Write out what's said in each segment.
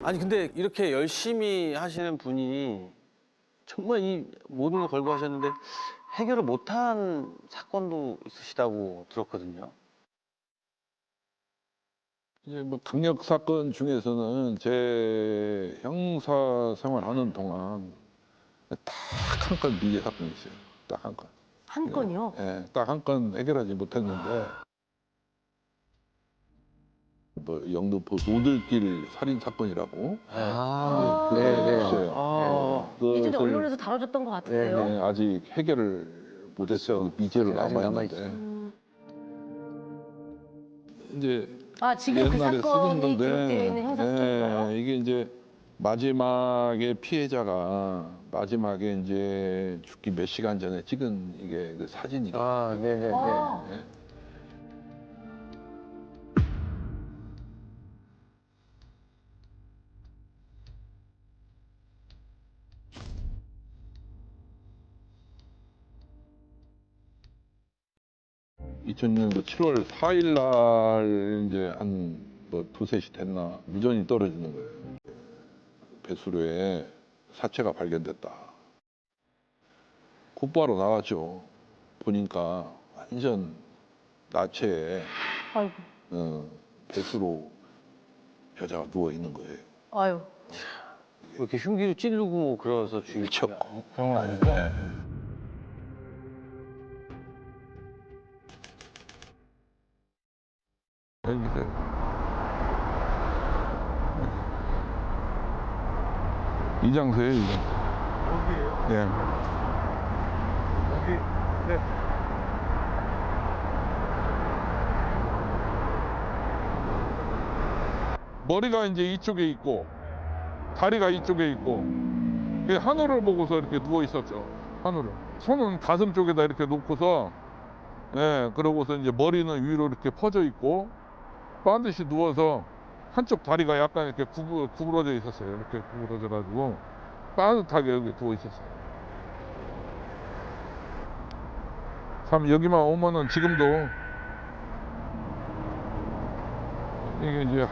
아니 근데 이렇게 열심히 하시는 분이 정말 이 모든 걸 걸고 하셨는데 해결을 못한 사건도 있으시다고 들었거든요. 이제 뭐 강력 사건 중에서는 제 형사 생활하는 동안 딱 한 건 미제 사건이 있어요. 딱 한 건. 한 건이요? 예, 딱 한 건 해결하지 못했는데 뭐 영등포 노들길 살인 사건이라고 아, 그게 네, 네. 있어요. 아. 예, 예전에 그것을, 언론에서 다뤄졌던 것 같은데요. 네, 아직 해결을 못했어요. 미제로 아직 남아 남아있어요. 있는데 음. 이제 아 지금 그 옛날에 사건이 쓰던 기록되어 건데 있는 형사건가요? 예, 이게 이제 마지막에 피해자가 마지막에 이제 죽기 몇 시간 전에 찍은 이게 그 사진이거든요. 아, 네네네. 아. (2006년 7월 4일 날 이제 한뭐 두세 시 됐나 미전이 떨어지는 거예요 배수로에 사체가 발견됐다 곧바로 나갔죠 보니까 완전 나체에 아이고, 어, 배수로 여자가 누워 있는 거예요. 아유. 왜 이렇게 흉기로 찌르고 뭐 그래서 죽이 미쳤고. 그런 거 아니고. 여기세요. 이장소예요, 이 장소. 여기에요? 예. 여기, 네. 머리가 이제 이쪽에 있고, 다리가 이쪽에 있고, 그 하늘을 보고서 이렇게 누워 있었죠. 하늘을. 손은 가슴 쪽에다 이렇게 놓고서, 예, 그러고서 이제 머리는 위로 이렇게 퍼져 있고, 반드시 누워서 한쪽 다리가 약간 이렇게 구부, 구부러져 있었어요. 이렇게 구부러져 가지고, 빠듯하게 여기 누워 있었어요. 참, 여기만 오면은 지금도, 이게 이제,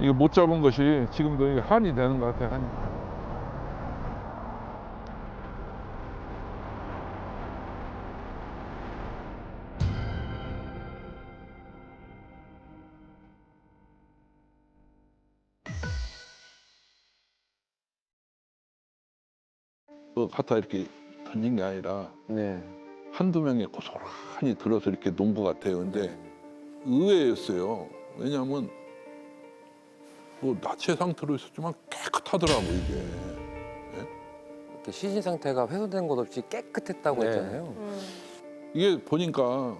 이게 못 잡은 것이 지금도 이게 한이 되는 것 같아요, 한이. 그 갖다 이렇게 던진 게 아니라 네. 한두 명이 고스란히 들어서 이렇게 놓은 것 같아요. 근데 의외였어요. 왜냐하면 뭐 나체 상태로 있었지만 깨끗하더라고 이게. 이렇게 시신 상태가 훼손된 것 없이 깨끗했다고 네. 했잖아요. 음. 이게 보니까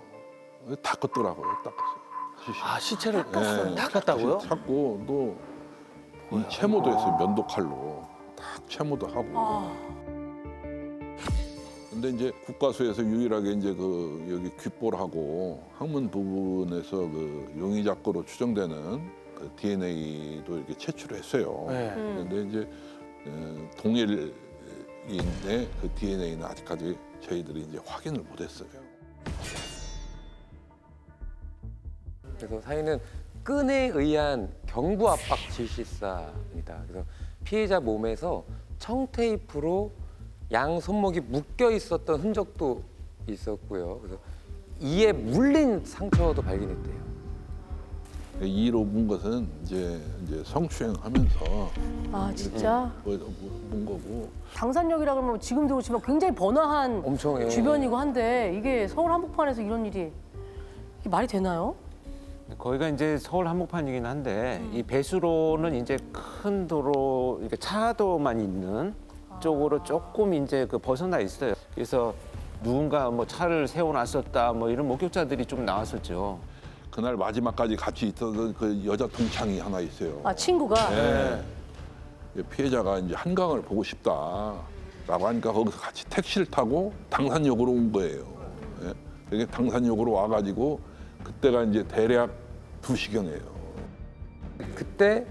닦았더라고요. 닦았어요. 아 시체를 예, 닦았다고요? 닦고 또 이 채모도 했어요. 면도 칼로 딱 채모도 하고. 아, 근데 이제 국가수에서 유일하게 이제 그 여기 귓볼하고 항문 부분에서 그 용의자거로 추정되는 그 DNA도 이렇게 채취를 했어요. 네. 음. 근데 이제 어, 동일인데 그 DNA는 아직까지 저희들이 이제 확인을 못했어요. 그래서 사인은 끈에 의한 경부 압박 질식사입니다. 그래서 피해자 몸에서 청테이프로 양 손목이 묶여 있었던 흔적도 있었고요. 그래서 이에 물린 상처도 발견했대요. 이로 문 것은 이제 이제 성추행하면서 아 진짜 문 거고 당산역이라 그러면 지금도 그렇지만 굉장히 번화한 엄청 예. 주변이고 한데 이게 서울 한복판에서 이런 일이 이게 말이 되나요? 거기가 이제 서울 한복판이긴 한데 이 배수로는 이제 큰 도로 그러니까 차도만 있는 쪽으로 조금 이제 그 벗어나 있어요. 그래서 누군가 뭐 차를 세워놨었다 뭐 이런 목격자들이 좀 나왔었죠. 그날 마지막까지 같이 있었던 그 여자 동창이 하나 있어요. 아 친구가 네. 피해자가 이제 한강을 보고 싶다라고 하니까 거기서 같이 택시를 타고 당산역으로 온 거예요. 예. 여기 당산역으로 와가지고 그때가 이제 대략 2시경이에요. 그때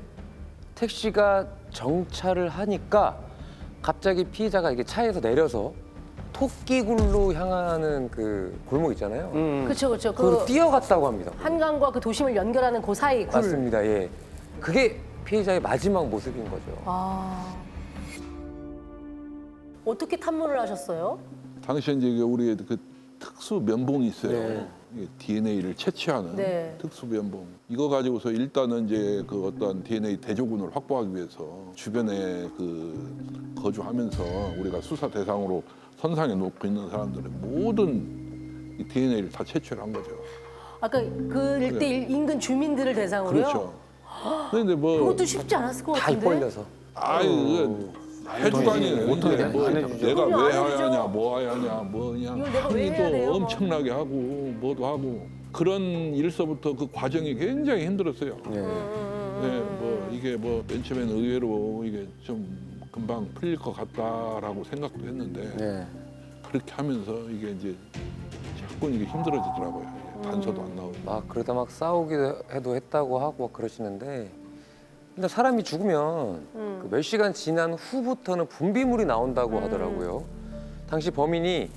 택시가 정차를 하니까 갑자기 피해자가 이게 차에서 내려서 토끼굴로 향하는 그 골목 있잖아요. 음. 그렇죠 그렇죠 그걸 그 뛰어갔다고 합니다. 한강과 그 도심을 연결하는 그 사이 굴 맞습니다. 예. 그게 피해자의 마지막 모습인 거죠. 아. 어떻게 탐문을 하셨어요? 당시에 이제 우리의 그 특수 면봉이 있어요. 네. DNA를 채취하는 네. 특수 면봉. 이거 가지고서 일단은 이제 그 어떤 DNA 대조군을 확보하기 위해서 주변에 그 거주하면서 우리가 수사 대상으로 선상에 놓고 있는 사람들의 모든 이 DNA를 다 채취를 한 거죠. 아까 그 일대 일 인근 주민들을 대상으로요? 네. 그렇죠. 근데 뭐 그것도 쉽지 않았을 것다 같은데. 입벌려서. 아이 그 해주다니 못하게 뭐안 해주죠. 내가 왜. 하냐 뭐 하냐 뭐냐 항의도? 엄청나게 하고 뭐도 하고 그런 일서부터 그 과정이 굉장히 힘들었어요. 네. 네, 뭐 이게 뭐 맨 처음에는 의외로 이게 좀 금방 풀릴 것 같다라고 생각도 했는데 네. 그렇게 하면서 이게 이제 자꾸 이게 힘들어지더라고요. 이게 단서도 안 나오고. 막 그러다 막 싸우기도 해도 했다고 하고 막 그러시는데 근데 사람이 죽으면 음. 그몇 시간 지난 후부터는 분비물이 나온다고 음. 하더라고요. 당시 범인이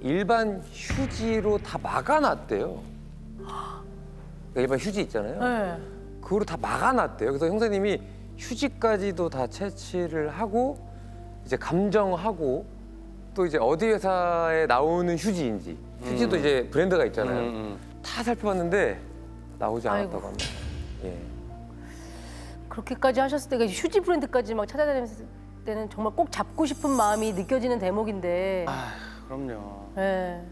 일반 휴지로 다 막아놨대요. 그러니까 일반 휴지 있잖아요. 네. 그거로 다 막아놨대요. 그래서 형사님이 휴지까지도 다 채취를 하고 이제 감정하고 또 이제 어디 회사에 나오는 휴지인지 휴지도 음. 이제 브랜드가 있잖아요. 음, 음. 다 살펴봤는데 나오지 않았다고 아이고. 합니다. 예. 그렇게까지 하셨을 때가 휴지 브랜드까지 막 찾아다녔을 때는 정말 꼭 잡고 싶은 마음이 느껴지는 대목인데. 아, 그럼요. 네.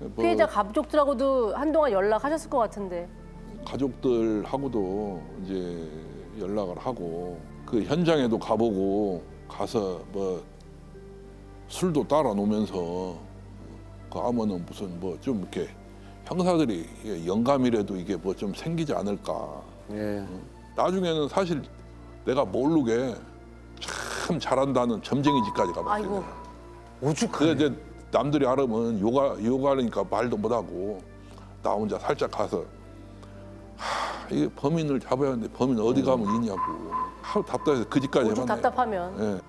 뭐 피해자 가족들하고도 한동안 연락하셨을 것 같은데. 가족들하고도 이제 연락을 하고 그 현장에도 가보고 가서 뭐 술도 따라 놓으면서 그 아무는 무슨 뭐 좀 이렇게 형사들이 이게 영감이라도 이게 뭐 좀 생기지 않을까. 예. 나중에는 사실 내가 모르게 참 잘한다는 점쟁이 집까지 가봤어요. 아이고. 그 이제 남들이 알으면 요가 요가하니까 말도 못하고 나 혼자 살짝 가서 하, 이게 범인을 잡아야 하는데 범인 어디 가면 있냐고 하루 답답해서 그 집까지 오죽 해봤네. 답답하면. 예.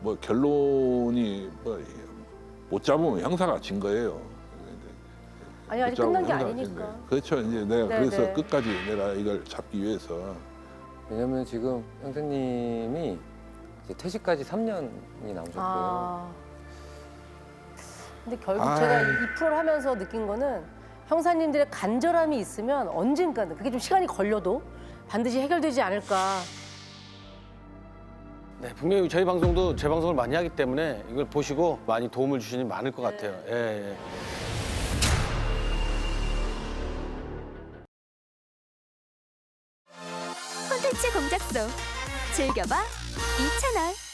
뭐 결론이 뭐 못 잡으면 형사가 진 거예요. 아니 아직 못 끝난 게 아니니까. 그렇죠. 이제 내가 네, 그래서 네. 끝까지 내가 이걸 잡기 위해서 왜냐면 지금 형사님이 이제 퇴직까지 3년이 남으셨고요. 아. 근데 결국 아이. 제가 이 프로를 하면서 느낀 거는 형사님들의 간절함이 있으면 언젠가는 그게 좀 시간이 걸려도 반드시 해결되지 않을까. 네, 분명히 저희 방송도 재방송을 많이 하기 때문에 이걸 보시고 많이 도움을 주시는 분이 많을 것 같아요. 예, 예. 공작소 즐겨봐 이채널